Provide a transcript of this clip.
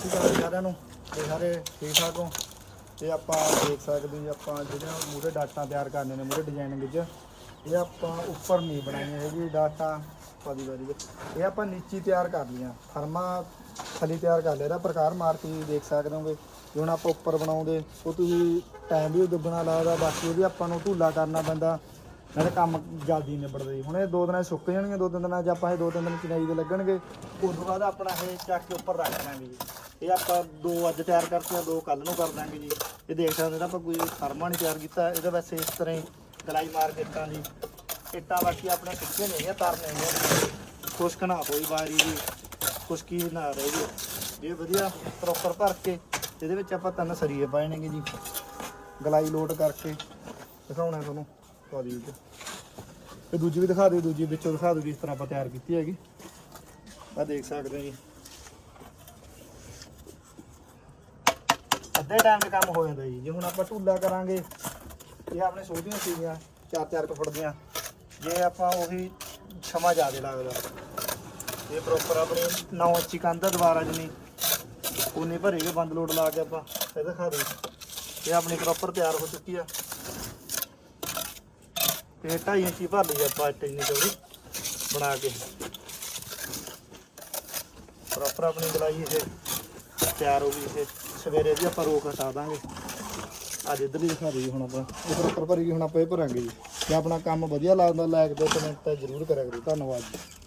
ਸ਼੍ਰੀ ਅਕਾਲ ਸਾਰਿਆਂ ਨੂੰ। ਤੇ ਸਾਰੇ ਠੀਕ ਠਾਕ ਹੋ? ਤੇ ਆਪਾਂ ਦੇਖ ਸਕਦੇ ਜੀ, ਆਪਾਂ ਜਿਹੜੀਆਂ ਮੂਰੇ ਡਾਟਾਂ ਤਿਆਰ ਕਰਨੇ ਨੇ ਮੂਰੇ ਡਿਜ਼ਾਈਨਿੰਗ ਵਿੱਚ, ਇਹ ਆਪਾਂ ਉੱਪਰ ਨਹੀਂ ਬਣਾਈਆਂ ਹੈਗੀ ਡਾਟਾ। ਪਾਦੀ ਵਾਰੀ ਇਹ ਆਪਾਂ ਨੀਚੀ ਤਿਆਰ ਕਰ ਲਈਆਂ। ਫਰਮਾ ਥਲੀ ਤਿਆਰ ਕਰ ਲਿਆ। ਇਹਦਾ ਪ੍ਰਕਾਰ ਮਾਰ ਕੇ ਦੇਖ ਸਕਦੇ ਹੋਗੇ। ਜੇ ਹੁਣ ਆਪਾਂ ਉੱਪਰ ਬਣਾਉਂਦੇ, ਉਹ ਤੁਸੀਂ ਟਾਈਮ ਵੀ ਦੁੱਗਣਾ ਲੱਗਦਾ ਬਾਕੀ ਉਹ ਵੀ ਆਪਾਂ ਨੂੰ ਢੂਲਾ ਕਰਨਾ ਪੈਂਦਾ। ਨਾਲੇ ਕੰਮ ਜਲਦੀ ਨਿਬੜਦਾ ਜੀ। ਹੁਣ ਇਹ ਦੋ ਦਿਨਾਂ ਸੁੱਕ ਜਾਣਗੇ, ਦੋ ਤਿੰਨ ਦਿਨਾਂ 'ਚ ਆਪਾਂ ਇਹ ਦੋ ਤਿੰਨ ਦਿਨ ਚਿਨਾਈ ਦੇ ਲੱਗਣਗੇ। ਉਸ ਤੋਂ ਬਾਅਦ ਆਪਣਾ ਇਹ ਚੱਕ ਕੇ ਉੱਪਰ ਰੱਖ ਦਾਂਗੇ ਜੀ। ਇਹ ਆਪਾਂ ਦੋ ਅੱਜ ਤਿਆਰ ਕਰਤੀਆਂ ਦੋ ਕੱਲ ਨੂੰ ਕਰ ਦਾਂਗੇ ਜੀ। ਇਹ ਦੇਖ ਸਕਦੇ ਹੋ ਆਪਾਂ ਕੋਈ ਫਰਮਾ ਨਹੀਂ ਤਿਆਰ ਕੀਤਾ। ਇਹਦਾ ਵੈਸੇ ਇਸ ਤਰ੍ਹਾਂ ਹੀ ਗਲਾਈ ਮਾਰ ਕੇ ਇੱਟਾਂ ਦੀ। ਇੱਟਾਂ ਬਾਕੀ ਆਪਣੇ ਸੁੱਕੇ ਨਹੀਂ ਹੈ ਤਰਨੇ ਨੇ ਖੁਸ਼ਕ ਨਾ ਹੋਈ ਵਾਰੀ ਦੀ ਖੁਸ਼ਕੀ ਨਾ ਰਹੇ ਜੀ। ਇਹ ਵਧੀਆ ਪ੍ਰੋਪਰ ਭਰ ਕੇ ਇਹਦੇ ਵਿੱਚ ਆਪਾਂ ਤਿੰਨ ਸਰੀਏ ਪਾਣਗੇ ਜੀ। ਗਲਾਈ ਲੋਡ ਕਰਕੇ ਦਿਖਾਉਣਾ ਤੁਹਾਨੂੰ ਸੌਰੀ ਵਿੱਚ। ਤੇ ਦੂਜੀ ਵੀ ਦਿਖਾ ਦਿਓ, ਦੂਜੀ ਵਿੱਚੋਂ ਦਿਖਾ ਦਿਓ ਕਿਸ ਤਰ੍ਹਾਂ ਆਪਾਂ ਤਿਆਰ ਕੀਤੀ ਹੈਗੀ। ਆ ਦੇਖ ਸਕਦੇ ਹੋ ਜੀ। ਅੱਧੇ ਟਾਈਮ 'ਚ ਕੰਮ ਹੋ ਜਾਂਦਾ ਜੀ। ਜੇ ਹੁਣ ਆਪਾਂ ਢੂਲਾ ਕਰਾਂਗੇ, ਇਹ ਆਪਣੇ ਸੋਧੀਆਂ ਸੀਗੀਆਂ, ਚਾਰ ਚਾਰ ਕੁ ਫੁੱਟ ਦੀਆਂ। ਜੇ ਆਪਾਂ ਉਹੀ ਸਮਾਂ ਜ਼ਿਆਦਾ ਲੱਗਦਾ ਇਹ ਪ੍ਰੋਪਰ ਆਪਣੀ 9 ਇੰਚੀ ਕੰਧ ਦੁਬਾਰਾ ਜਿੰਨੀ ਉਨੇ ਭਰੇਗੇ ਬੰਦ ਲੋਡ ਲਾ ਕੇ ਆਪਾਂ ਇਹ ਦਿਖਾ ਦਿਓ ਇਹ ਆਪਣੀ ਪ੍ਰੋਪਰ ਤਿਆਰ ਹੋ ਚੁੱਕੀ ਆ। ਤੇ 2.5 ਇੰਚੀ ਭਰ ਲਈ ਆਪਾਂ ਇੱਟ ਇੰਨੀ ਚੌੜੀ ਬਣਾ ਕੇ। ਪ੍ਰੋਪਰ ਆਪਣੀ ਗਲਾਈ ਇਹ। ਤਿਆਰ ਹੋ ਗਈ ਇਹ ਸਵੇਰੇ ਵੀ ਆਪਾਂ ਰੋਕ ਹਟਾ ਦਾਂਗੇ। ਅੱਜ ਇੱਧਰ ਹੀ ਦਿਖਾ ਦਈਏ ਹੁਣ ਆਪਾਂ ਇਹ ਪ੍ਰੋਪਰ ਭਰੀ, ਹੁਣ ਆਪਾਂ ਇਹ ਭਰਾਂਗੇ ਜੀ। ਜੇ ਆਪਣਾ ਕੰਮ ਵਧੀਆ ਲੱਗਦਾ ਲਾਇਕ ਦੋ ਕਮੈਂਟ ਤਾਂ ਜ਼ਰੂਰ ਕਰਿਆ ਕਰੋ। ਧੰਨਵਾਦ ਜੀ।